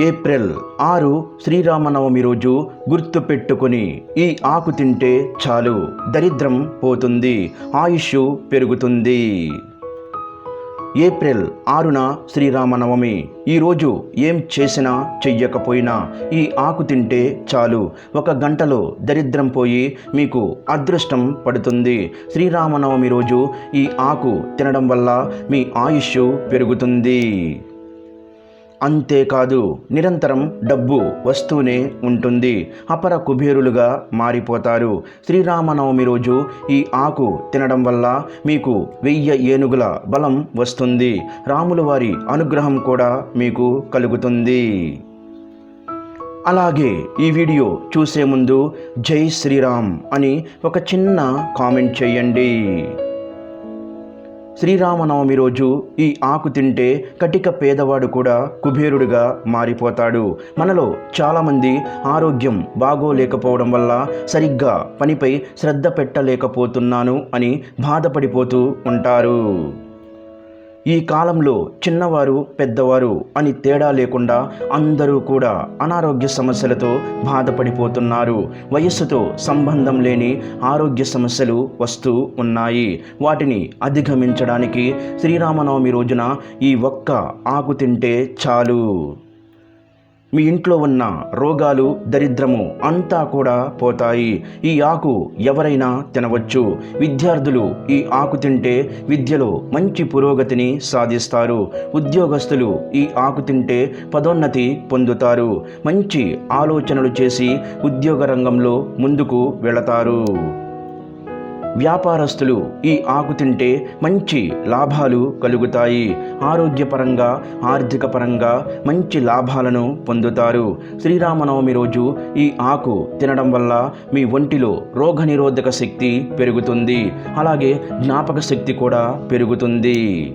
April ఆరు శ్రీరామనవమి రోజు గుర్తుపెట్టుకుని ఈ ఆకు తింటే చాలు. దరిద్రం పోతుంది. ఆయుష్ పెరుగుతుంది. ఏప్రిల్ ఆరున శ్రీరామనవమి. ఈరోజు ఏం చేసినా చెయ్యకపోయినా ఈ ఆకు తింటే చాలు. ఒక గంటలో దరిద్రం పోయి మీకు అదృష్టం పడుతుంది. శ్రీరామనవమి రోజు ఈ ఆకు తినడం వల్ల మీ ఆయుష్ పెరుగుతుంది. అంతేకాదు నిరంతరం డబ్బు వస్తూనే ఉంటుంది. అపర కుబేరులుగా మారిపోతారు. శ్రీరామనవమి రోజు ఈ ఆకు తినడం వల్ల మీకు వెయ్యి ఏనుగుల బలం వస్తుంది. రాముల వారి అనుగ్రహం కూడా మీకు కలుగుతుంది. అలాగే ఈ వీడియో చూసే ముందు జై శ్రీరామ్ అని ఒక చిన్న కామెంట్ చేయండి. శ్రీరామనవమి రోజు ఈ ఆకు తింటే కటిక పేదవాడు కూడా కుబేరుడుగా మారిపోతాడు. మనలో చాలామంది ఆరోగ్యం బాగోలేకపోవడం వల్ల సరిగ్గా పనిపై శ్రద్ధ పెట్టలేకపోతున్నాను అని బాధపడిపోతూ ఉంటారు. ఈ కాలంలో చిన్నవారు పెద్దవారు అని తేడా లేకుండా అందరూ కూడా అనారోగ్య సమస్యలతో బాధపడిపోతున్నారు. వయస్సుతో సంబంధం లేని ఆరోగ్య సమస్యలు వస్తూ ఉన్నాయి. వాటిని అధిగమించడానికి శ్రీరామనవమి రోజున ఈ ఒక్క ఆకు తింటే చాలు. మీ ఇంట్లో ఉన్న రోగాలు దరిద్రము అంతా కూడా పోతాయి. ఈ ఆకు ఎవరైనా తినవచ్చు. విద్యార్థులు ఈ ఆకు తింటే విద్యలో మంచి పురోగతిని సాధిస్తారు. ఉద్యోగస్తులు ఈ ఆకు తింటే పదోన్నతి పొందుతారు. మంచి ఆలోచనలు చేసి ఉద్యోగ రంగంలో ముందుకు వెళతారు. వ్యాపారస్తులు ఈ ఆకు తింటే మంచి లాభాలు కలుగుతాయి. ఆరోగ్యపరంగా ఆర్థిక పరంగా మంచి లాభాలను పొందుతారు. శ్రీరామనవమి రోజు ఈ ఆకు తినడం వల్ల మీ ఒంటిలో రోగనిరోధక శక్తి పెరుగుతుంది. అలాగే జ్ఞాపక శక్తి కూడా పెరుగుతుంది.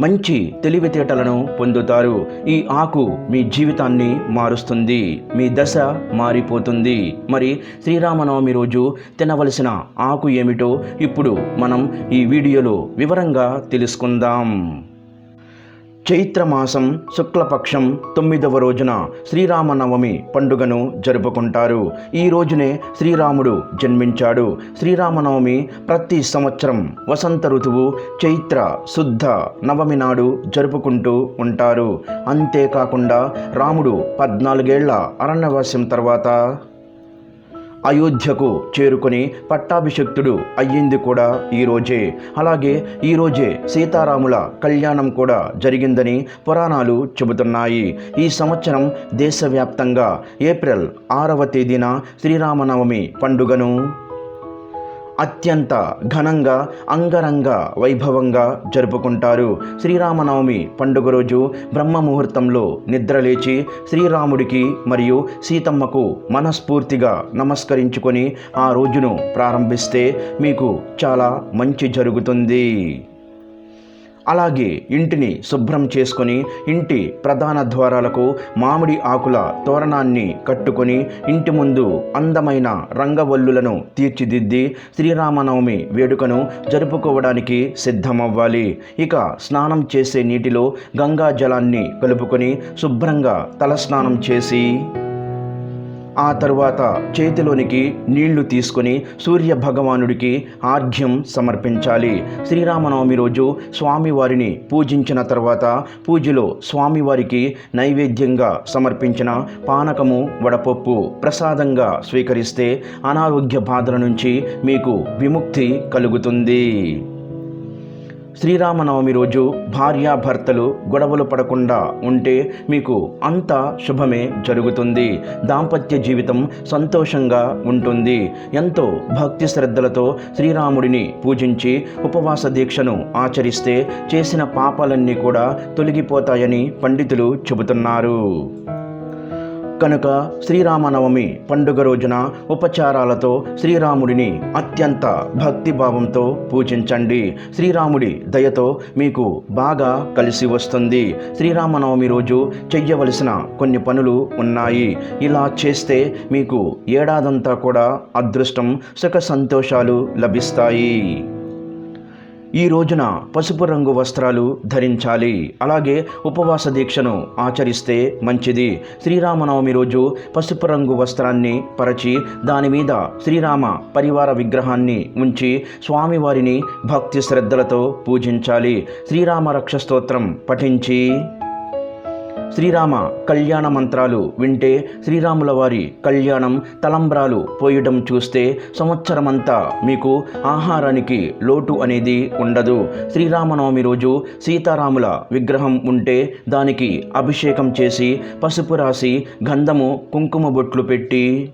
మంచి తెలివితేటలను పొందుతారు. ఈ ఆకు మీ జీవితాన్ని మారుస్తుంది. మీ దశ మారిపోతుంది. మరి శ్రీరామనవమి రోజు తినవలసిన ఆకు ఏమిటో ఇప్పుడు మనం ఈ వీడియోలో వివరంగా తెలుసుకుందాం. చైత్రమాసం శుక్లపక్షం తొమ్మిదవ రోజున శ్రీరామనవమి పండుగను జరుపుకుంటారు. ఈ రోజునే శ్రీరాముడు జన్మించాడు. శ్రీరామనవమి ప్రతి సంవత్సరం వసంత ఋతువు చైత్ర శుద్ధ నవమి నాడు జరుపుకుంటూ ఉంటారు. అంతేకాకుండా రాముడు పద్నాలుగేళ్ళ అరణ్యవాస్యం తర్వాత అయోధ్యకు చేరుకొని పట్టాభిషక్తుడు అయ్యింది కూడా ఈరోజే అలాగే ఈరోజే సీతారాముల కళ్యాణం కూడా జరిగిందని పురాణాలు చెబుతున్నాయి. ఈ సంవత్సరం దేశవ్యాప్తంగా ఏప్రిల్ ఆరవ తేదీన శ్రీరామనవమి పండుగను అత్యంత ఘనంగా అంగరంగ వైభవంగా జరుపుకుంటారు. శ్రీరామనవమి పండుగ రోజు బ్రహ్మ ముహూర్తంలో నిద్రలేచి శ్రీరాముడికి మరియు సీతమ్మకు మనస్ఫూర్తిగా నమస్కరించుకొని ఆ రోజును ప్రారంభిస్తే మీకు చాలా మంచి జరుగుతుంది. అలాగే ఇంటిని శుభ్రం చేసుకొని ఇంటి ప్రధాన ద్వారాలకు మామిడి ఆకుల తోరణాన్ని కట్టుకొని ఇంటి ముందు అందమైన రంగవల్లులను తీర్చిదిద్ది శ్రీరామనవమి వేడుకను జరుపుకోవడానికి సిద్ధమవ్వాలి. ఇక స్నానం చేసే నీటిలో గంగా జలాన్ని కలుపుకొని శుభ్రంగా తలస్నానం చేసి ఆ తరువాత చేతిలోనికి నీళ్ళు తీసుకొని సూర్య భగవానుడికి ఆర్ఘ్యం సమర్పించాలి. శ్రీరామనవమి రోజు స్వామివారిని పూజించిన తర్వాత పూజలో స్వామివారికి నైవేద్యంగా సమర్పించిన పానకము వడపప్పు ప్రసాదంగా స్వీకరిస్తే అనారోగ్య బాధల నుంచి మీకు విముక్తి కలుగుతుంది. శ్రీరామనవమి రోజు భార్యాభర్తలు గొడవలు పడకుండా ఉంటే మీకు అంతా శుభమే జరుగుతుంది. దాంపత్య జీవితం సంతోషంగా ఉంటుంది. ఎంతో భక్తి శ్రద్ధలతో శ్రీరాముడిని పూజించి ఉపవాస దీక్షను ఆచరిస్తే చేసిన పాపాలన్నీ కూడా తొలగిపోతాయని పండితులు చెబుతున్నారు. కనుక శ్రీరామనవమి పండుగ రోజున ఉపచారాలతో శ్రీరాముడిని అత్యంత భక్తిభావంతో పూజించండి. శ్రీరాముడి దయతో మీకు బాగా కలిసి వస్తుంది. శ్రీరామనవమి రోజు చెయ్యవలసిన కొన్ని పనులు ఉన్నాయి. ఇలా చేస్తే మీకు ఏడాదంతా కూడా అదృష్టం సుఖ సంతోషాలు లభిస్తాయి. ఈ రోజున పసుపు రంగు వస్త్రాలు ధరించాలి. అలాగే ఉపవాస దీక్షను ఆచరిస్తే మంచిది. శ్రీరామనవమి రోజు పసుపు రంగు వస్త్రాన్ని పరచి దాని మీద శ్రీరామ పరివార విగ్రహాన్ని ఉంచి స్వామివారిని భక్తి శ్రద్ధలతో పూజించాలి. శ్రీరామ రక్ష స్తోత్రం పఠించి. శ్రీరామ కళ్యాణ మంత్రాలు వింటే శ్రీరాముల వారి కళ్యాణం తలంబ్రాలు పోయడం చూస్తే సంవత్సరమంతా మీకు ఆహారానికి లోటు అనేది ఉండదు. శ్రీరామనవమి రోజు సీతారాముల విగ్రహం ఉంటే దానికి అభిషేకం చేసి పసుపు రాసి గంధము కుంకుమ బొట్లు పెట్టి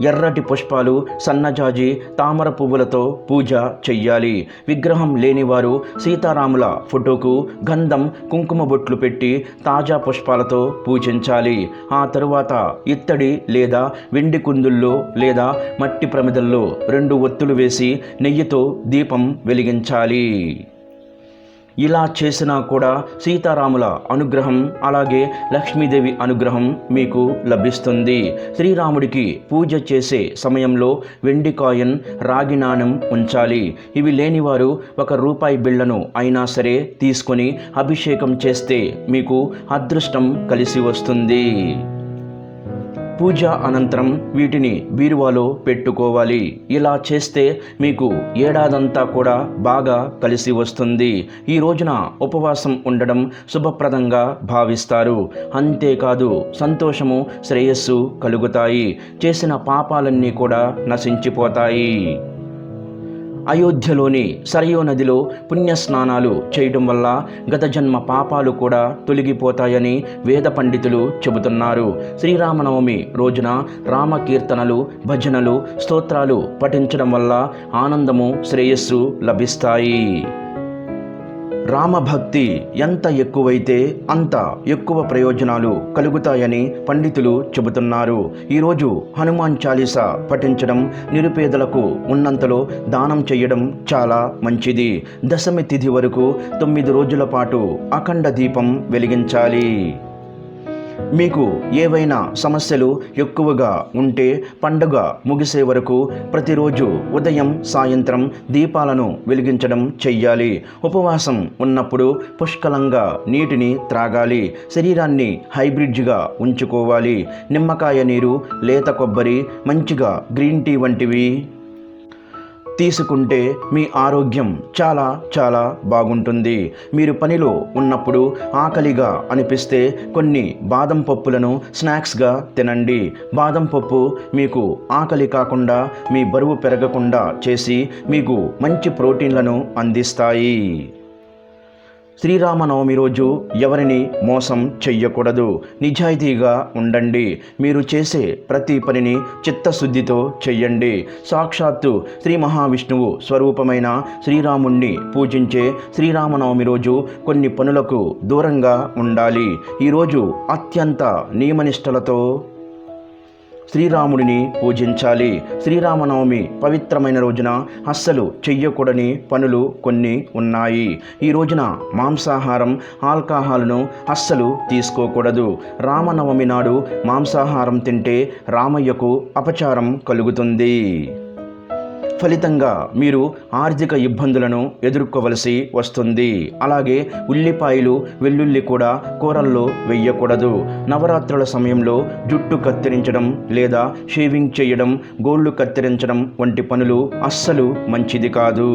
ఎర్రటి పుష్పాలు సన్నజాజి తామర పువ్వులతో పూజ చెయ్యాలి. విగ్రహం లేనివారు సీతారాముల ఫోటోకు గంధం కుంకుమ బొట్లు పెట్టి తాజా పుష్పాలతో పూజించాలి. ఆ తరువాత ఇత్తడి లేదా వెండి కుందుల్లో లేదా మట్టి ప్రమిదల్లో రెండు ఒత్తులు వేసి నెయ్యితో దీపం వెలిగించాలి. ఇలా చేసినా కూడా సీతారాముల అనుగ్రహం అలాగే లక్ష్మీదేవి అనుగ్రహం మీకు లభిస్తుంది. శ్రీరాముడికి పూజ చేసే సమయంలో వెండి కాయిన్ రాగి నాణం ఉంచాలి. ఇవి లేనివారు ఒక రూపాయి బిళ్ళను అయినా సరే తీసుకొని అభిషేకం చేస్తే మీకు అదృష్టం కలిసి వస్తుంది. పూజ అనంతరం వీటిని బీరువాలో పెట్టుకోవాలి. ఇలా చేస్తే మీకు ఏడాదంతా కూడా బాగా కలిసి వస్తుంది. ఈ రోజున ఉపవాసం ఉండడం శుభప్రదంగా భావిస్తారు. అంతేకాదు సంతోషము శ్రేయస్సు కలుగుతాయి. చేసిన పాపాలన్నీ కూడా నశించిపోతాయి. అయోధ్యలోని సరయూ నదిలో పుణ్యస్నానాలు చేయడం వల్ల గత జన్మ పాపాలు కూడా తొలగిపోతాయని వేద పండితులు చెబుతున్నారు. శ్రీరామనవమి రోజున రామకీర్తనలు భజనలు స్తోత్రాలు పఠించడం వల్ల ఆనందము శ్రేయస్సు లభిస్తాయి. రామభక్తి ఎంత ఎక్కువైతే అంత ఎక్కువ ప్రయోజనాలు కలుగుతాయని పండితులు చెబుతున్నారు. ఈరోజు హనుమాన్ చాలీసా పఠించడం నిరుపేదలకు ఉన్నంతలో దానం చేయడం చాలా మంచిది. దశమి తిథి వరకు తొమ్మిది రోజుల పాటు అఖండ దీపం వెలిగించాలి. మీకు ఏవైనా సమస్యలు ఎక్కువగా ఉంటే పండుగ ముగిసే వరకు ప్రతిరోజు ఉదయం సాయంత్రం దీపాలను వెలిగించడం చెయ్యాలి. ఉపవాసం ఉన్నప్పుడు పుష్కలంగా నీటిని త్రాగాలి. శరీరాన్ని హైబ్రిడ్జ్గా ఉంచుకోవాలి. నిమ్మకాయ నీరు లేత కొబ్బరి మంచిగా గ్రీన్ టీ వంటివి తీసుకుంటే మీ ఆరోగ్యం చాలా చాలా బాగుంటుంది. మీరు పనిలో ఉన్నప్పుడు ఆకలిగా అనిపిస్తే కొన్ని బాదం పప్పులను స్నాక్స్గా తినండి. బాదం పప్పు మీకు ఆకలి కాకుండా మీ బరువు పెరగకుండా చేసి మీకు మంచి ప్రోటీన్లను అందిస్తాయి. శ్రీరామనవమి రోజు ఎవరిని మోసం చెయ్యకూడదు. నిజాయితీగా ఉండండి. మీరు చేసే ప్రతి పనిని చిత్తశుద్ధితో చెయ్యండి. సాక్షాత్తు శ్రీ మహావిష్ణువు స్వరూపమైన శ్రీరాముణ్ణి పూజించే శ్రీరామనవమి రోజు కొన్ని పనులకు దూరంగా ఉండాలి. ఈరోజు అత్యంత నియమనిష్టలతో శ్రీరాముడిని పూజించాలి. శ్రీరామనవమి పవిత్రమైన రోజున అస్సలు చెయ్యకూడని పనులు కొన్ని ఉన్నాయి. ఈ రోజున మాంసాహారం ఆల్కహాల్ను అస్సలు తీసుకోకూడదు. రామనవమి నాడు మాంసాహారం తింటే రామయ్యకు అపచారం కలుగుతుంది. ఫలితంగా మీరు ఆర్థిక ఇబ్బందులను ఎదుర్కోవలసి వస్తుంది. అలాగే ఉల్లిపాయలు వెల్లుల్లి కూడా కూరల్లో వెయ్యకూడదు నవరాత్రుల సమయంలో జుట్టు కత్తిరించడం లేదా షేవింగ్ చేయడం గోళ్ళు కత్తిరించడం వంటి పనులు అస్సలు మంచిది కాదు.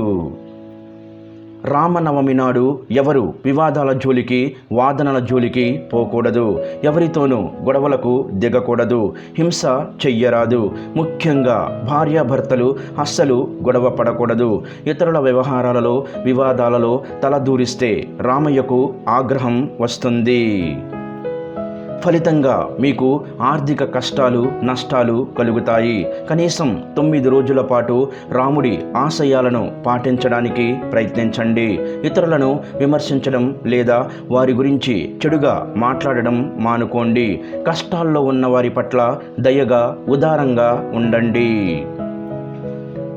రామనవమి నాడు ఎవరు వివాదాల జోలికి వాదనల జోలికి పోకూడదు. ఎవరితోనూ గొడవలకు దిగకూడదు. హింస చెయ్యరాదు. ముఖ్యంగా భార్యాభర్తలు అస్సలు గొడవ పడకూడదు. ఇతరుల వ్యవహారాలలో వివాదాలలో తలదూరిస్తే రామయ్యకు ఆగ్రహం వస్తుంది. ఫలితంగా మీకు ఆర్థిక కష్టాలు నష్టాలు కలుగుతాయి. కనీసం తొమ్మిది రోజుల పాటు రాముడి ఆశయాలను పాటించడానికి ప్రయత్నించండి. ఇతరులను విమర్శించడం లేదా వారి గురించి చెడుగా మాట్లాడడం మానుకోండి. కష్టాల్లో ఉన్న వారి పట్ల దయగా ఉదారంగా ఉండండి.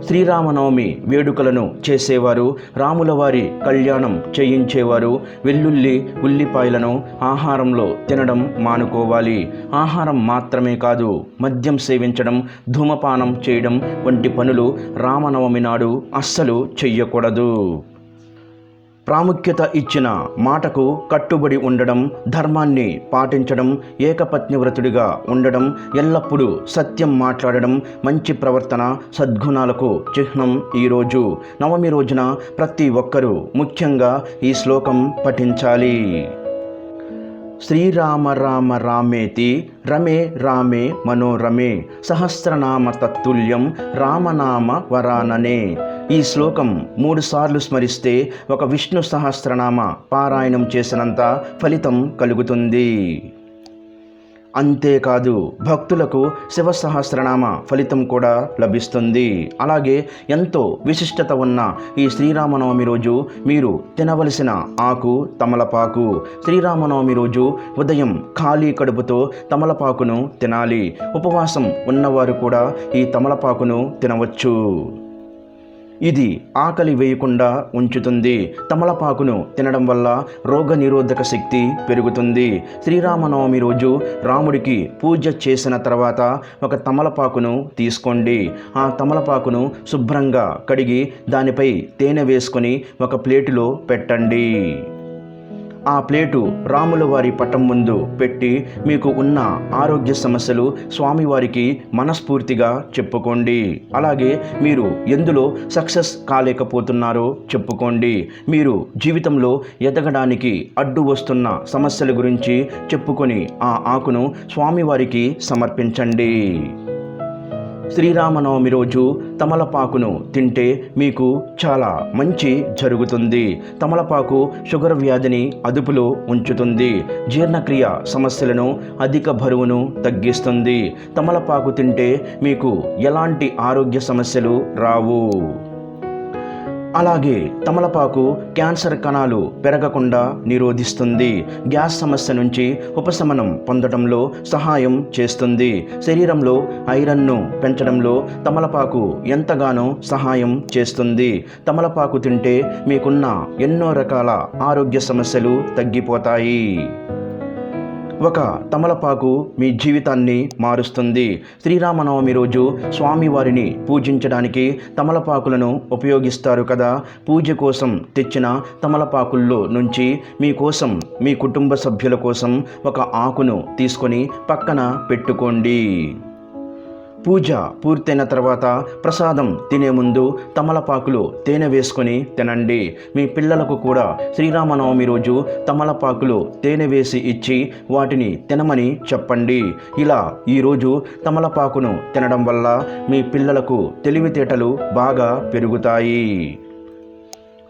శ్రీరామనవమి వేడుకలను చేసేవారు రాములవారి కళ్యాణం చేయించేవారు వెల్లుల్లి ఉల్లిపాయలను ఆహారంలో తినడం మానుకోవాలి. ఆహారం మాత్రమే కాదు మద్యం సేవించడం ధూమపానం చేయడం వంటి పనులు రామనవమి నాడు అస్సలు చెయ్యకూడదు. ప్రాముఖ్యత ఇచ్చిన మాటకు కట్టుబడి ఉండడం ధర్మాన్ని పాటించడం ఏకపత్నివ్రతుడిగా ఉండడం ఎల్లప్పుడూ సత్యం మాట్లాడడం మంచి ప్రవర్తన సద్గుణాలకు చిహ్నం ఈరోజు నవమి రోజున ప్రతి ఒక్కరూ ముఖ్యంగా ఈ శ్లోకం పఠించాలి. శ్రీరామ రామ రామేతి రమే రామే మనోరమే సహస్రనామ తత్తుల్యం రామనామ వరాననే. ఈ శ్లోకం మూడుసార్లు స్మరిస్తే ఒక విష్ణు సహస్రనామ పారాయణం చేసినంత ఫలితం కలుగుతుంది. అంతేకాదు భక్తులకు శివ సహస్రనామ ఫలితం కూడా లభిస్తుంది. అలాగే ఎంతో విశిష్టత ఉన్న ఈ శ్రీరామనవమి రోజు మీరు తినవలసిన ఆకు తమలపాకు. శ్రీరామనవమి రోజు ఉదయం ఖాళీ కడుపుతో తమలపాకును తినాలి. ఉపవాసం ఉన్నవారు కూడా ఈ తమలపాకును తినవచ్చు. ఇది ఆకలి వేయకుండా ఉంచుతుంది. తమలపాకును తినడం వల్ల రోగ నిరోధక శక్తి పెరుగుతుంది. శ్రీరామనవమి రోజు రాముడికి పూజ చేసిన తర్వాత ఒక తమలపాకును తీసుకోండి. ఆ తమలపాకును శుభ్రంగా కడిగి దానిపై తేనె వేసుకొని ఒక ప్లేటులో పెట్టండి. ఆ ప్లేటు రాముల వారి పటం ముందు పెట్టి మీకు ఉన్న ఆరోగ్య సమస్యలు స్వామివారికి మనస్ఫూర్తిగా చెప్పుకోండి. అలాగే మీరు ఎందులో సక్సెస్ కాలేకపోతున్నారో చెప్పుకోండి. మీరు జీవితంలో ఎదగడానికి అడ్డు వస్తున్న సమస్యల గురించి చెప్పుకొని ఆ ఆకును స్వామివారికి సమర్పించండి. శ్రీరామనవమి రోజు తమలపాకును తింటే మీకు చాలా మంచి జరుగుతుంది. తమలపాకు షుగర్ వ్యాధిని అదుపులో ఉంచుతుంది. జీర్ణక్రియ సమస్యలను అధిక బరువును తగ్గిస్తుంది. తమలపాకు తింటే మీకు ఎలాంటి ఆరోగ్య సమస్యలు రావు? అలాగే తమలపాకు క్యాన్సర్ కణాలు పెరగకుండా నిరోధిస్తుంది. గ్యాస్ సమస్య నుంచి ఉపశమనం పొందడంలో సహాయం చేస్తుంది. శరీరంలో ఐరన్ను పెంచడంలో తమలపాకు ఎంతగానో సహాయం చేస్తుంది. తమలపాకు తింటే మీకున్న ఎన్నో రకాల ఆరోగ్య సమస్యలు తగ్గిపోతాయి. ఒక తమలపాకు మీ జీవితాన్ని మారుస్తుంది. శ్రీరామనవమి రోజు స్వామివారిని పూజించడానికి తమలపాకులను ఉపయోగిస్తారు కదా. పూజ కోసం తెచ్చిన తమలపాకుల్లో నుంచి మీకోసం మీ కుటుంబ సభ్యుల కోసం ఒక ఆకును తీసుకొని పక్కన పెట్టుకోండి. పూజ పూర్తయిన తర్వాత ప్రసాదం తినే ముందు తమలపాకులు తేనె వేసుకొని తినండి. మీ పిల్లలకు కూడా శ్రీరామనవమి రోజు తమలపాకులు తేనె వేసి ఇచ్చి వాటిని తినమని చెప్పండి. ఇలా ఈరోజు తమలపాకును తినడం వల్ల మీ పిల్లలకు తెలివితేటలు బాగా పెరుగుతాయి.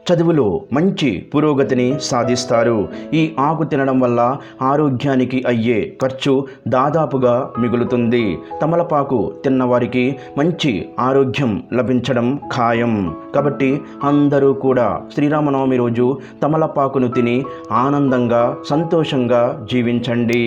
చదువులో మంచి పురోగతిని సాధిస్తారు. ఈ ఆకు తినడం వల్ల ఆరోగ్యానికి అయ్యే ఖర్చు దాదాపుగా మిగులుతుంది. తమలపాకు తిన్నవారికి మంచి ఆరోగ్యం లభించడం ఖాయం. కాబట్టి అందరూ కూడా శ్రీరామనవమి రోజు తమలపాకును తిని ఆనందంగా సంతోషంగా జీవించండి.